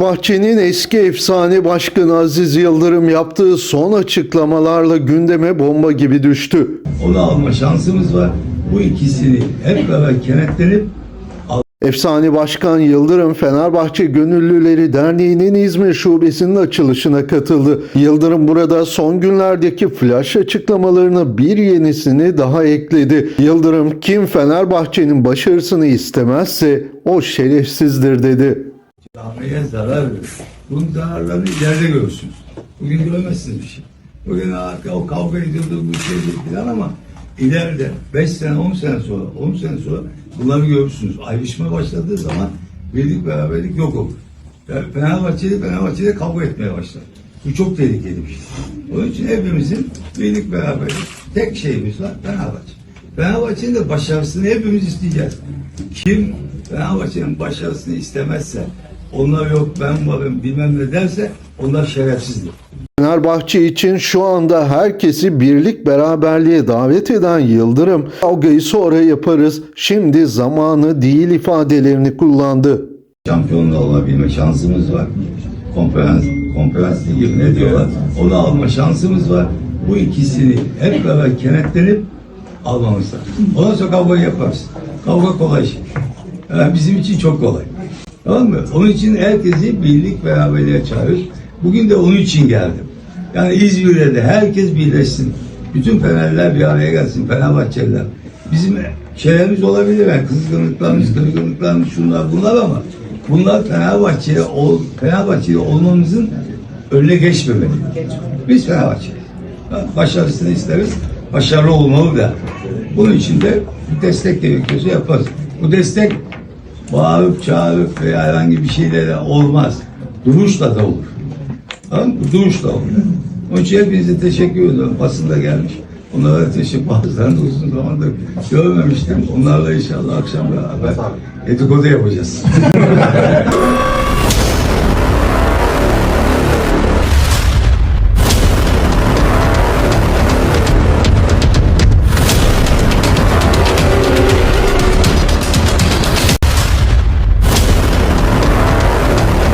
Bahçe'nin eski efsane başkanı Aziz Yıldırım yaptığı son açıklamalarla gündeme bomba gibi düştü. Onu alma şansımız var. Bu ikisini hep beraber kenetlenip Efsane Başkan Yıldırım Fenerbahçe Gönüllüleri Derneği'nin İzmir Şubesi'nin açılışına katıldı. Yıldırım burada son günlerdeki flash açıklamalarına bir yenisini daha ekledi. Yıldırım kim Fenerbahçe'nin başarısını istemezse o şerefsizdir dedi. Camiye zarar verir. Bunun zararlarını ileride görürsünüz. Bugün göremezsiniz bir şey. Bugün arka o kavga ediyordu bu şey falan ama ileride 5 sene 10 sene sonra 10 sene sonra bunları görürsünüz. Ayrışma başladığı zaman birlik beraberlik yok olur. Yani Fenerbahçe'de Fenerbahçe'de kavga etmeye başlar. Bu çok tehlikeli bir şey. Onun için hepimizin birlik beraberlik tek şeyimiz var Fenerbahçe. Fenerbahçe'nin de başarısını hepimiz isteyeceğiz. Kim Fenerbahçe'nin başarısını istemezse, onlar yok ben varım bilmem ne derse onlar şerefsizdir. Fenerbahçe için şu anda herkesi birlik beraberliğe davet eden Yıldırım, kavgayı sonra yaparız, şimdi zamanı değil ifadelerini kullandı. Şampiyonluğa olabilme şansımız var. Konferans, konferans ligi ne diyorlar? Onu alma şansımız var. Bu ikisini hep beraber kenetlenip almamız lazım. Ondan sonra kavga yaparız. Kavga kolay şey. Yani bizim için çok kolay. Tamam mı? Onun için herkesi birlik beraberliğe çağırıyoruz. Bugün de onun için geldim. Yani İzmir'de de herkes birleşsin. Bütün Fenerler bir araya gelsin. Fenerbahçeliler. Bizim şeylerimiz olabilir. Yani kızgınlıklarımız, kırgınlıklarımız, şunlar bunlar ama bunlar Fenerbahçe'ye ol, Fenerbahçeli olmamızın önüne geçmemeli. Biz Fenerbahçeliyiz. Başarısını isteriz. Başarılı olmalı da. Bunun için de destek gerekiyorsa yaparız. Bu destek bağırıp çağırıp veya herhangi bir şeyle de olmaz. Duruşla da olur. Tamam mı? Duruşla olur. Onun için hepinize teşekkür ediyorum. Basında gelmiş. Onlara teşekkür bazılarını uzun zamandır görmemiştim. Onlarla inşallah akşam beraber dedikodu yapacağız.